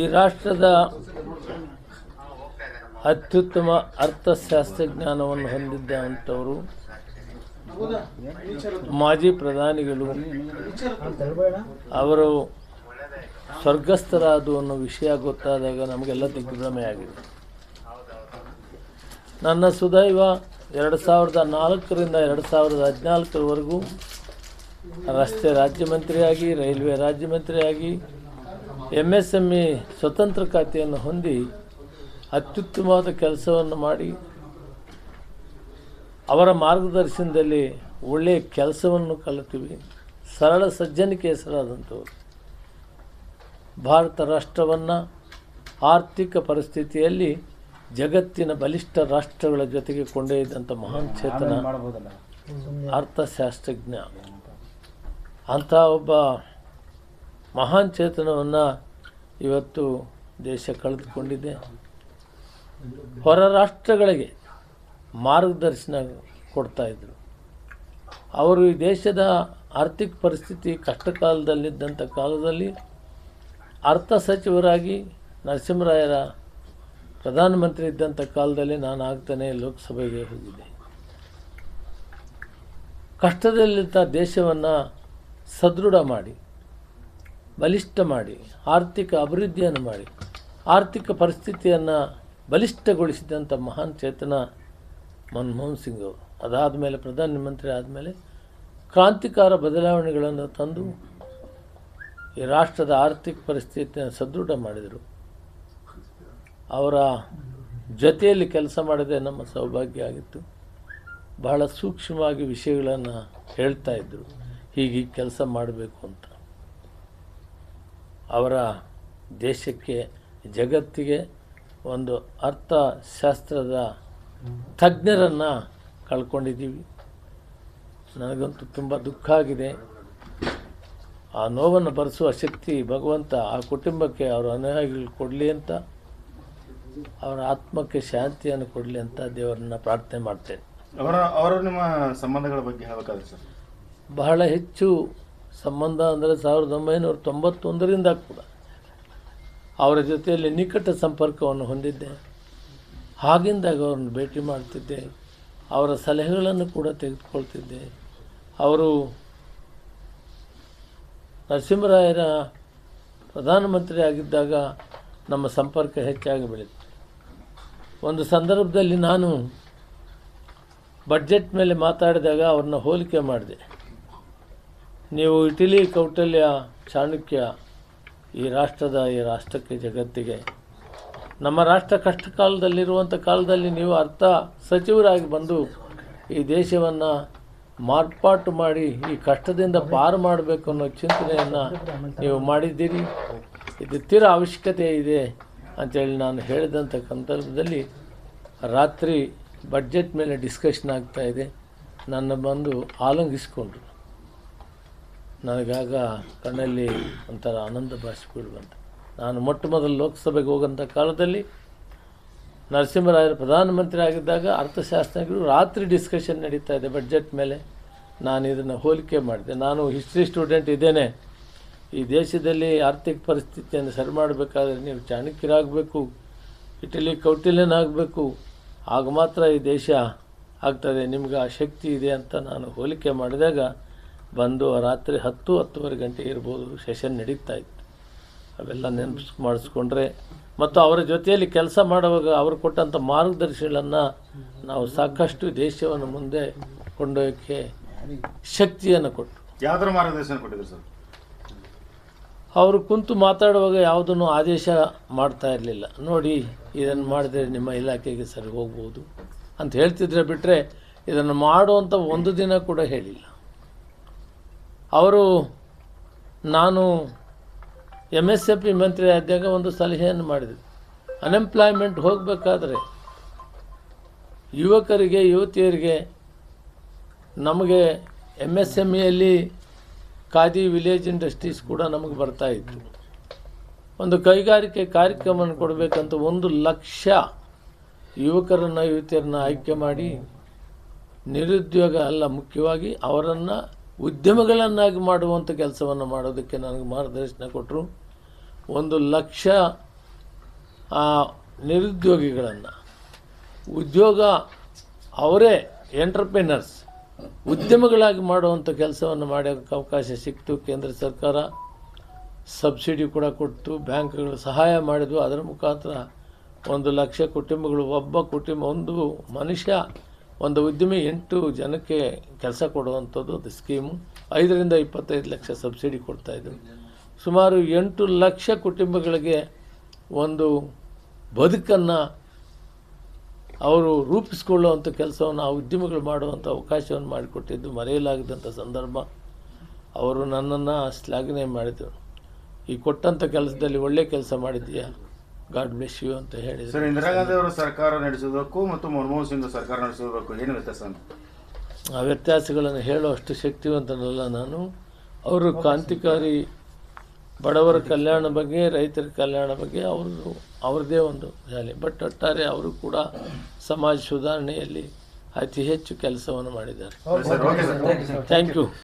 ಈ ರಾಷ್ಟ್ರದ ಅತ್ಯುತ್ತಮ ಅರ್ಥಶಾಸ್ತ್ರಜ್ಞಾನವನ್ನು ಹೊಂದಿದ್ದಂಥವರು ಮಾಜಿ ಪ್ರಧಾನಿಗಳು. ಅವರು ಸ್ವರ್ಗಸ್ಥರಾದು ಅನ್ನೋ ವಿಷಯ ಗೊತ್ತಾದಾಗ ನಮಗೆಲ್ಲ ದಿಗ್ಭ್ರಮೆ ಆಗಿದೆ. ನನ್ನ ಸುದೈವ ಎರಡು ಸಾವಿರದ ನಾಲ್ಕರಿಂದ ಎರಡು ಸಾವಿರದ ಹದಿನಾಲ್ಕರವರೆಗೂ ರಸ್ತೆ ರಾಜ್ಯ ಮಂತ್ರಿಯಾಗಿ ರೈಲ್ವೆ ರಾಜ್ಯ ಮಂತ್ರಿಯಾಗಿ ಎಂ ಎಸ್ ಎಂ ಇ ಸ್ವತಂತ್ರ ಖಾತೆಯನ್ನು ಹೊಂದಿ ಅತ್ಯುತ್ತಮವಾದ ಕೆಲಸವನ್ನು ಮಾಡಿ ಅವರ ಮಾರ್ಗದರ್ಶನದಲ್ಲಿ ಒಳ್ಳೆಯ ಕೆಲಸವನ್ನು ಕಲಿತೀವಿ. ಸರಳ ಸಜ್ಜನಿಕೆ ಹೆಸರಾದಂಥವ್ರು ಭಾರತ ರಾಷ್ಟ್ರವನ್ನು ಆರ್ಥಿಕ ಪರಿಸ್ಥಿತಿಯಲ್ಲಿ ಜಗತ್ತಿನ ಬಲಿಷ್ಠ ರಾಷ್ಟ್ರಗಳ ಜೊತೆಗೆ ಕೊಂಡೊಯ್ದಂಥ ಮಹಾನ್ ಚೇತನ ಅರ್ಥಶಾಸ್ತ್ರಜ್ಞ. ಅಂತಹ ಒಬ್ಬ ಮಹಾನ್ ಚೇತನವನ್ನು ಇವತ್ತು ದೇಶ ಕಳೆದುಕೊಂಡಿದೆ. ಹೊರ ರಾಷ್ಟ್ರಗಳಿಗೆ ಮಾರ್ಗದರ್ಶನ ಕೊಡ್ತಾಯಿದ್ರು ಅವರು ಈ ದೇಶದ ಆರ್ಥಿಕ ಪರಿಸ್ಥಿತಿ ಕಷ್ಟ ಕಾಲದಲ್ಲಿದ್ದಂಥ ಕಾಲದಲ್ಲಿ ಅರ್ಥ ಸಚಿವರಾಗಿ ನರಸಿಂಹರಾಯರ ಪ್ರಧಾನಮಂತ್ರಿ ಇದ್ದಂಥ ಕಾಲದಲ್ಲಿ ನಾನು ಆಗ್ತಾನೆ ಲೋಕಸಭೆಗೆ ಹೋಗಿದ್ದೆ. ಕಷ್ಟದಲ್ಲಿದ್ದ ದೇಶವನ್ನು ಸದೃಢ ಮಾಡಿ ಬಲಿಷ್ಠ ಮಾಡಿ, ಆರ್ಥಿಕ ಅಭಿವೃದ್ಧಿಯನ್ನು ಮಾಡಿ, ಆರ್ಥಿಕ ಪರಿಸ್ಥಿತಿಯನ್ನು ಬಲಿಷ್ಠಗೊಳಿಸಿದಂಥ ಮಹಾನ್ ಚೇತನ ಮನಮೋಹನ್ ಸಿಂಗ್ ಅವರು. ಅದಾದ ಮೇಲೆ ಪ್ರಧಾನಮಂತ್ರಿ ಆದಮೇಲೆ ಕ್ರಾಂತಿಕಾರ ಬದಲಾವಣೆಗಳನ್ನು ತಂದು ಈ ರಾಷ್ಟ್ರದ ಆರ್ಥಿಕ ಪರಿಸ್ಥಿತಿಯನ್ನು ಸದೃಢ ಮಾಡಿದರು. ಅವರ ಜೊತೆಯಲ್ಲಿ ಕೆಲಸ ಮಾಡದೆ ನಮ್ಮ ಸೌಭಾಗ್ಯ ಆಗಿತ್ತು. ಬಹಳ ಸೂಕ್ಷ್ಮವಾಗಿ ವಿಷಯಗಳನ್ನು ಹೇಳ್ತಾ ಇದ್ದರು ಹೀಗೆ ಕೆಲಸ ಮಾಡಬೇಕು ಅಂತ. ಅವರ ದೇಶಕ್ಕೆ ಜಗತ್ತಿಗೆ ಒಂದು ಅರ್ಥಶಾಸ್ತ್ರದ ತಜ್ಞರನ್ನು ಕಳ್ಕೊಂಡಿದ್ದೀವಿ. ನನಗಂತೂ ತುಂಬ ದುಃಖ ಆಗಿದೆ. ಆ ನೋವನ್ನು ಬರೆಸುವ ಶಕ್ತಿ ಭಗವಂತ ಆ ಕುಟುಂಬಕ್ಕೆ ಅವರ ಅನುಯಾಯಿಗಳು ಕೊಡಲಿ ಅಂತ ಅವರ ಆತ್ಮಕ್ಕೆ ಶಾಂತಿಯನ್ನು ಕೊಡಲಿ ಅಂತ ದೇವರನ್ನ ಪ್ರಾರ್ಥನೆ ಮಾಡ್ತೇನೆ. ಅವರ ಅವರ ನಿಮ್ಮ ಸಂಬಂಧಗಳ ಬಗ್ಗೆ ಹೇಳಬೇಕಾದ್ರೆ ಸರ್? ಬಹಳ ಹೆಚ್ಚು ಸಂಬಂಧ ಅಂದರೆ ಸಾವಿರದ ಒಂಬೈನೂರ ತೊಂಬತ್ತೊಂದರಿಂದ ಕೂಡ ಅವರ ಜೊತೆಯಲ್ಲಿ ನಿಕಟ ಸಂಪರ್ಕವನ್ನು ಹೊಂದಿದ್ದೆ. ಹಾಗಿಂದಾಗ ಅವ್ರನ್ನ ಭೇಟಿ ಮಾಡ್ತಿದ್ದೆ. ಅವರ ಸಲಹೆಗಳನ್ನು ಕೂಡ ತೆಗೆದುಕೊಳ್ತಿದ್ದೆ. ಅವರು ನರಸಿಂಹರಾಯರ ಪ್ರಧಾನಮಂತ್ರಿ ಆಗಿದ್ದಾಗ ನಮ್ಮ ಸಂಪರ್ಕ ಹೆಚ್ಚಾಗಿ ಬೆಳೀತು. ಒಂದು ಸಂದರ್ಭದಲ್ಲಿ ನಾನು ಬಡ್ಜೆಟ್ ಮೇಲೆ ಮಾತಾಡಿದಾಗ ಅವ್ರನ್ನ ಹೋಲಿಕೆ ಮಾಡಿದೆ. ನೀವು ಇಟಲಿ ಕೌಟಲ್ಯ ಚಾಣಕ್ಯ ಈ ರಾಷ್ಟ್ರದ ಈ ರಾಷ್ಟ್ರಕ್ಕೆ ಜಗತ್ತಿಗೆ. ನಮ್ಮ ರಾಷ್ಟ್ರ ಕಷ್ಟ ಕಾಲದಲ್ಲಿರುವಂಥ ಕಾಲದಲ್ಲಿ ನೀವು ಅರ್ಥ ಸಚಿವರಾಗಿ ಬಂದು ಈ ದೇಶವನ್ನು ಮಾರ್ಪಾಟು ಮಾಡಿ, ಈ ಕಷ್ಟದಿಂದ ಪಾರು ಮಾಡಬೇಕು ಅನ್ನೋ ಚಿಂತನೆಯನ್ನು ನೀವು ಮಾಡಿದ್ದೀರಿ. ಇದು ತೀರ ಅವಶ್ಯಕತೆ ಇದೆ ಅಂತೇಳಿ ನಾನು ಹೇಳಿದಂಥ ಸಂದರ್ಭದಲ್ಲಿ ರಾತ್ರಿ ಬಡ್ಜೆಟ್ ಮೇಲೆ ಡಿಸ್ಕಷನ್ ಆಗ್ತಾಯಿದೆ ನನ್ನ ಬಂದು ಆಲಂಗಿಸ್ಕೊಂಡ್ರು. ನನಗಾಗ ಕಣ್ಣಲ್ಲಿ ಒಂಥರ ಆನಂದ ಭಾಷೆಗಳು ಬಂತು. ನಾನು ಮೊಟ್ಟ ಮೊದಲು ಲೋಕಸಭೆಗೆ ಹೋಗೋಂಥ ಕಾಲದಲ್ಲಿ ನರಸಿಂಹರಾಯರು ಪ್ರಧಾನಮಂತ್ರಿ ಆಗಿದ್ದಾಗ ಅರ್ಥಶಾಸ್ತ್ರಜ್ಞರು ರಾತ್ರಿ ಡಿಸ್ಕಷನ್ ನಡೀತಾ ಇದೆ ಬಡ್ಜೆಟ್ ಮೇಲೆ. ನಾನು ಇದನ್ನು ಹೋಲಿಕೆ ಮಾಡಿದೆ. ನಾನು ಹಿಸ್ಟ್ರಿ ಸ್ಟೂಡೆಂಟ್ ಇದ್ದೇನೆ. ಈ ದೇಶದಲ್ಲಿ ಆರ್ಥಿಕ ಪರಿಸ್ಥಿತಿಯನ್ನು ಸರಿ ಮಾಡಬೇಕಾದ್ರೆ ನೀವು ಚಾಣಕ್ಯರಾಗಬೇಕು, ಇಟಲಿ ಕೌಟಿಲ್ಯನಾಗಬೇಕು ಆಗ ಮಾತ್ರ ಈ ದೇಶ ಆಗ್ತದೆ. ನಿಮ್ಗೆ ಆ ಶಕ್ತಿ ಇದೆ ಅಂತ ನಾನು ಹೋಲಿಕೆ ಮಾಡಿದಾಗ ಬಂದು ರಾತ್ರಿ ಹತ್ತು ಹತ್ತುವರೆ ಗಂಟೆ ಇರ್ಬೋದು. ಸೆಷನ್ ನಡೀತಾ ಇತ್ತು. ಅವೆಲ್ಲ ನೆನಪು ಮಾಡಿಸ್ಕೊಂಡ್ರೆ ಮತ್ತು ಅವರ ಜೊತೆಯಲ್ಲಿ ಕೆಲಸ ಮಾಡುವಾಗ ಅವರು ಕೊಟ್ಟಂಥ ಮಾರ್ಗದರ್ಶಿಗಳನ್ನು ನಾವು ಸಾಕಷ್ಟು ದೇಶವನ್ನು ಮುಂದೆ ಕೊಂಡೊಯ್ಯೋಕ್ಕೆ ಶಕ್ತಿಯನ್ನು ಕೊಟ್ಟು ಯಾವ್ದಾರ ಮಾರ್ಗದರ್ಶನ ಕೊಟ್ಟಿದ್ರು ಸರ್? ಅವರು ಕುಂತು ಮಾತಾಡುವಾಗ ಯಾವುದನ್ನು ಆದೇಶ ಮಾಡ್ತಾ ಇರಲಿಲ್ಲ. ನೋಡಿ ಇದನ್ನು ಮಾಡಿದ್ರೆ ನಿಮ್ಮ ಇಲಾಖೆಗೆ ಸರಿ ಹೋಗ್ಬೋದು ಅಂತ ಹೇಳ್ತಿದ್ರೆ ಬಿಟ್ಟರೆ ಇದನ್ನು ಮಾಡುವಂಥ ಒಂದು ದಿನ ಕೂಡ ಹೇಳಿಲ್ಲ. ಅವರು, ನಾನು ಎಂ ಎಸ್ ಎಫ್ ಪಿ ಮಂತ್ರಿ ಆದಾಗ ಒಂದು ಸಲಹೆಯನ್ನು ಮಾಡಿದರು ಅನ್ಎಂಪ್ಲಾಯ್ಮೆಂಟ್ ಹೋಗಬೇಕಾದ್ರೆ ಯುವಕರಿಗೆ, ಯುವತಿಯರಿಗೆ ನಮಗೆ ಎಂ ಎಸ್ ಎಂ ಇಯಲ್ಲಿ ಖಾದಿ ವಿಲೇಜ್ ಇಂಡಸ್ಟ್ರೀಸ್ ಕೂಡ ನಮಗೆ ಬರ್ತಾ ಇತ್ತು. ಒಂದು ಕೈಗಾರಿಕೆ ಕಾರ್ಯಕ್ರಮವನ್ನು ಕೊಡಬೇಕಂತ ಒಂದು ಲಕ್ಷ ಯುವಕರನ್ನು, ಯುವತಿಯರನ್ನು ಆಯ್ಕೆ ಮಾಡಿ ನಿರುದ್ಯೋಗ ಅಲ್ಲ, ಮುಖ್ಯವಾಗಿ ಅವರನ್ನು ಉದ್ಯಮಗಳನ್ನಾಗಿ ಮಾಡುವಂಥ ಕೆಲಸವನ್ನು ಮಾಡೋದಕ್ಕೆ ನನಗೆ ಮಾರ್ಗದರ್ಶನ ಕೊಟ್ಟರು ಒಂದು ಲಕ್ಷ ನಿರುದ್ಯೋಗಿಗಳನ್ನು. ಉದ್ಯೋಗ ಅವರೇ ಎಂಟರ್ಪ್ರಿನರ್ಸ್. ಉದ್ಯಮಗಳಾಗಿ ಮಾಡುವಂಥ ಕೆಲಸವನ್ನು ಮಾಡೋಕ್ಕೆ ಅವಕಾಶ ಸಿಕ್ತು. ಕೇಂದ್ರ ಸರ್ಕಾರ ಸಬ್ಸಿಡಿ ಕೂಡ ಕೊಟ್ಟು ಬ್ಯಾಂಕ್ಗಳು ಸಹಾಯ ಮಾಡಿದ್ವು. ಅದರ ಮುಖಾಂತರ ಒಂದು ಲಕ್ಷ ಕುಟುಂಬಗಳು, ಒಬ್ಬ ಕುಟುಂಬ, ಒಂದು ಮನುಷ್ಯ ಒಂದು ಉದ್ಯಮಿ ಎಂಟು ಜನಕ್ಕೆ ಕೆಲಸ ಕೊಡುವಂಥದ್ದು ಅದು ಸ್ಕೀಮು. ಐದರಿಂದ ಇಪ್ಪತ್ತೈದು ಲಕ್ಷ ಸಬ್ಸಿಡಿ ಕೊಡ್ತಾಯಿದ್ರು ಸುಮಾರು ಎಂಟು ಲಕ್ಷ ಕುಟುಂಬಗಳಿಗೆ ಒಂದು ಬದುಕನ್ನು ಅವರು ರೂಪಿಸ್ಕೊಳ್ಳುವಂಥ ಕೆಲಸವನ್ನು ಆ ಉದ್ಯಮಿಗಳು ಮಾಡುವಂಥ ಅವಕಾಶವನ್ನು ಮಾಡಿಕೊಟ್ಟಿದ್ದು, ಮರೆಯಲಾಗದಂಥ ಸಂದರ್ಭ. ಅವರು ನನ್ನನ್ನು ಶ್ಲಾಘನೆ ಮಾಡಿದರು. ಈ ಕೊಟ್ಟಂಥ ಕೆಲಸದಲ್ಲಿ ಒಳ್ಳೆಯ ಕೆಲಸ ಮಾಡಿದ್ದೀಯಾ? ಗಾಡ್ ಬ್ಲೆಸ್ ಯು ಅಂತ ಹೇಳಿದರು. ಸರ್ ಇಂದಿರಾ ಗಾಂಧಿ ಅವರು ಸರ್ಕಾರ ನಡೆಸೋದಕ್ಕೂ ಮತ್ತು ಮನಮೋಹನ್ ಸಿಂಗ್ ಸರ್ಕಾರ ನಡೆಸೋದಕ್ಕೂ ಏನು ವ್ಯತ್ಯಾಸ ಅಂತ? ಆ ವ್ಯತ್ಯಾಸಗಳನ್ನು ಹೇಳುವಷ್ಟು ಶಕ್ತಿವಂತನಲ್ಲ ನಾನು. ಅವರು ಕ್ರಾಂತಿಕಾರಿ ಬಡವರ ಕಲ್ಯಾಣ ಬಗ್ಗೆ ರೈತರ ಕಲ್ಯಾಣ ಬಗ್ಗೆ ಅವರು ಅವ್ರದ್ದೇ ಒಂದು ಶಾಲೆ ಬಟ್ ಒಟ್ಟಾರೆ ಅವರು ಕೂಡ ಸಮಾಜ ಸುಧಾರಣೆಯಲ್ಲಿ ಅತಿ ಹೆಚ್ಚು ಕೆಲಸವನ್ನು ಮಾಡಿದ್ದಾರೆ. Sir okay sir thank you